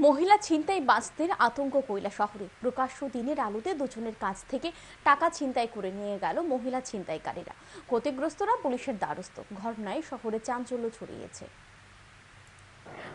মহিলা ছিনতাই বাসদের আতঙ্ক কৈলা শহরে। প্রকাশ্য দিনের আলোতে দুজনের কাছ থেকে টাকা ছিনতাই করে নিয়ে গেল মহিলা ছিনতাইকারীরা। ক্ষতিগ্রস্তরা পুলিশের দ্বারস্থ। ঘটনায় শহরে চাঞ্চল্য ছড়িয়েছে।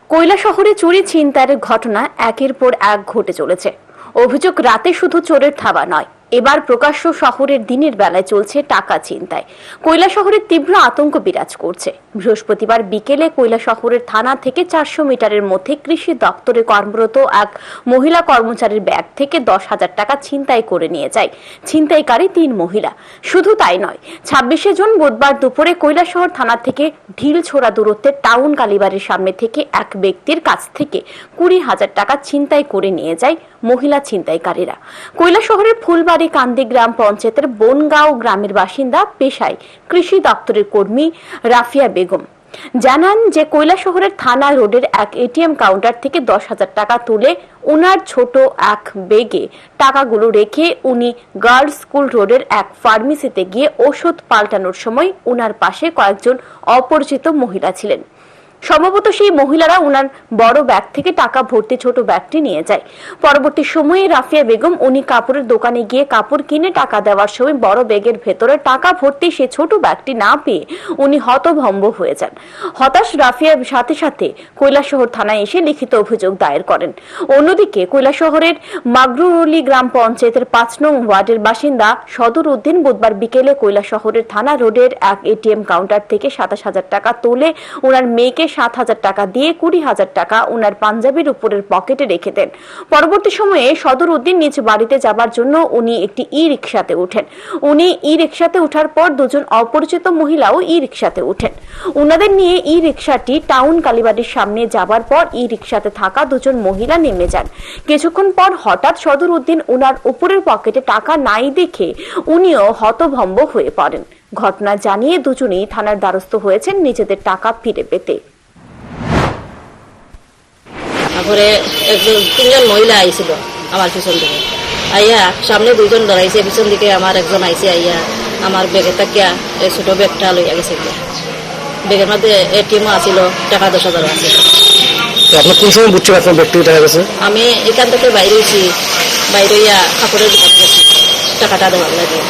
কৈলা শহরে চুরি ছিনতাইয়ের ঘটনা একের পর এক ঘটে চলেছে। অভিযোগ, রাতে শুধু চোরের থাবা নয় এবার প্রকাশ্য শহরের দিনের বেলায় চলছে টাকা ছিনতাই। কৈলা শহরে তীব্র আতঙ্ক বিরাজ করছে। বৃহস্পতিবার বিকেলে কৈলা শহরের থানা থেকে চারশো মিটারের মধ্যে কৃষি দপ্তরে কর্মরত এক মহিলা কর্মচারীর ব্যাগ থেকে দশ হাজার টাকা ছিনতাই করে নিয়ে যায়। ছিনতাইকারী তিন মহিলা। শুধু তাই নয়, ছাব্বিশে জুন বুধবার দুপুরে কৈলাসহর থানা থেকে ঢিল ছোড়া দূরত্বে টাউন কালীবাড়ির সামনে থেকে এক ব্যক্তির কাছ থেকে কুড়ি হাজার টাকা ছিনতাই করে নিয়ে যায় মহিলা ছিনতাইকারীরা। কৈলাসহরের ফুলবাড়ি কান্দি গ্রাম পঞ্চায়েতের বনগাঁও গ্রামের বাসিন্দা পেশায় কৃষি দপ্তরের কর্মী রাফিয়া বেগম। জানান যে কৈলা শহরের থানা রোডের এক এটিএম কাউন্টার থেকে দশ হাজার টাকা তুলে উনার ছোট এক বেগে টাকাগুলো রেখে উনি গার্লস স্কুল রোডের এক ফার্মেসিতে গিয়ে ওষুধ পাল্টানোর সময় উনার পাশে কয়েকজন অপরিচিত মহিলা ছিলেন। সম্ভবত সেই মহিলারা উনার বড় ব্যাগ থেকে টাকা ভর্তি ছোট ব্যাগটি নিয়ে যায়। পরবর্তী সময়ে রাফিয়া বেগম উনি কাপড়ের দোকানে গিয়ে কাপড় কিনে টাকা দেওয়ার সময় বড় ব্যাগের ভেতরে টাকা ভর্তি সে ছোট ব্যাগটি না পেয়ে উনি হতভম্ব হয়ে যান। হতাশ রাফিয়ার সাথে সাথে কৈলাসহর থানায় এসে লিখিত অভিযোগ দায়ের করেন। অন্যদিকে কৈলাসহরের মাগরুরলি গ্রাম পঞ্চায়েতের পাঁচ নং ওয়ার্ডের বাসিন্দা সদর উদ্দিন বুধবার বিকেলে কৈলাসহরের থানা রোডের এক এটিএম কাউন্টার থেকে সাতাশ হাজার টাকা তুলে ওনার মেয়েকে সাত হাজার টাকা দিয়ে কুড়ি হাজার টাকা ওনার পাঞ্জাবির উপরের পকেটে রেখে দেন। পরবর্তী সময়ে সদর উদ্দিন নিজ বাড়িতে যাবার জন্য উনি একটি ই রিক্সাতে উঠেন। উনি ই রিক্সাতে ওঠার পর দুজন অপরিচিত মহিলাও ই রিক্সাতে উঠেন। উনাদের নিয়ে ই রিক্সাটি টাউন কালীবাড়ির সামনে যাবার পর ই রিক্সাতে থাকা দুজন মহিলা নেমে যান। কিছুক্ষণ পর হঠাৎ সদর উদ্দিন উনার উপরের পকেটে টাকা নাই দেখে উনিও হতভম্ব হয়ে পড়েন। ঘটনা জানিয়ে দুজনেই থানার দ্বারস্থ হয়েছেন নিজেদের টাকা ফিরে পেতে। তারপরে একজন তিনজন মহিলা আইছিল আমার পিছন দিকে। আইয়া সামনে দুইজন দাঁড়াইছে পিছন দিকে আমার একজন আইছে আইয়া আমার ব্যাগে তাকিয়া এই ছোট ব্যাগটা লইয়া গেছে। ব্যাগের মধ্যে এটিএমও আছিল টাকা দশ হাজারও আছিল। তো আপনার কোন সময় বুঝতে পারছেন টাকা গেছে? আমি এখান থেকে বাইরে হয়েছি বাইরে ইয়া কাপড়ের দোকান গেছি টাকাটা দেওয়ার লাগে।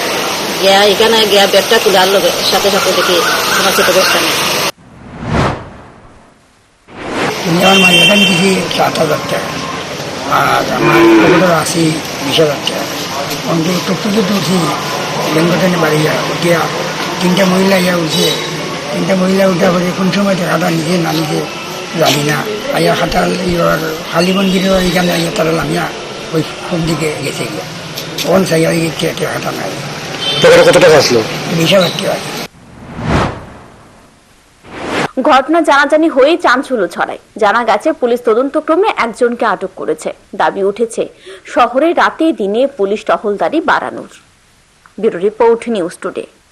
গিয়া এখানে গিয়া ব্যাগটা তোলার লগে সাথে সাথে দেখি আমার ছোট ব্যাগটা নেই। আমি আমার মালিকান দিয়েছি সাত হাজার টাকা আর আমার পকেটের আশি বিশ হাজার টাকা অন্ত টুকটুকি তুলছি বেঙ্গটানে বাড়ি উঠিয়া তিনটা মহিলা ইয়া উঠছে। তিনটা মহিলা উঠা পরে কোন সময় টাকাটা নিজে না নিজে জানি না। আইয়া হাতাল ইয়ার হালি মন্দিরের এইখানে আইয়া তারা নামিয়া ওই কোন দিকে গেছে গিয়া। কোন সাইয়া টাকাটা নাই কত টাকা আসলো? বিশ হাজার টাকা ঘটনা জানাজানি হয়েই চাঞ্চল্য ছড়ায়। জানা গেছে, পুলিশ তদন্ত ক্রমে একজনকে আটক করেছে। দাবি উঠেছে, শহরে রাতে দিনে পুলিশ টহলদারি বাড়ানোর। Bureau report, news today.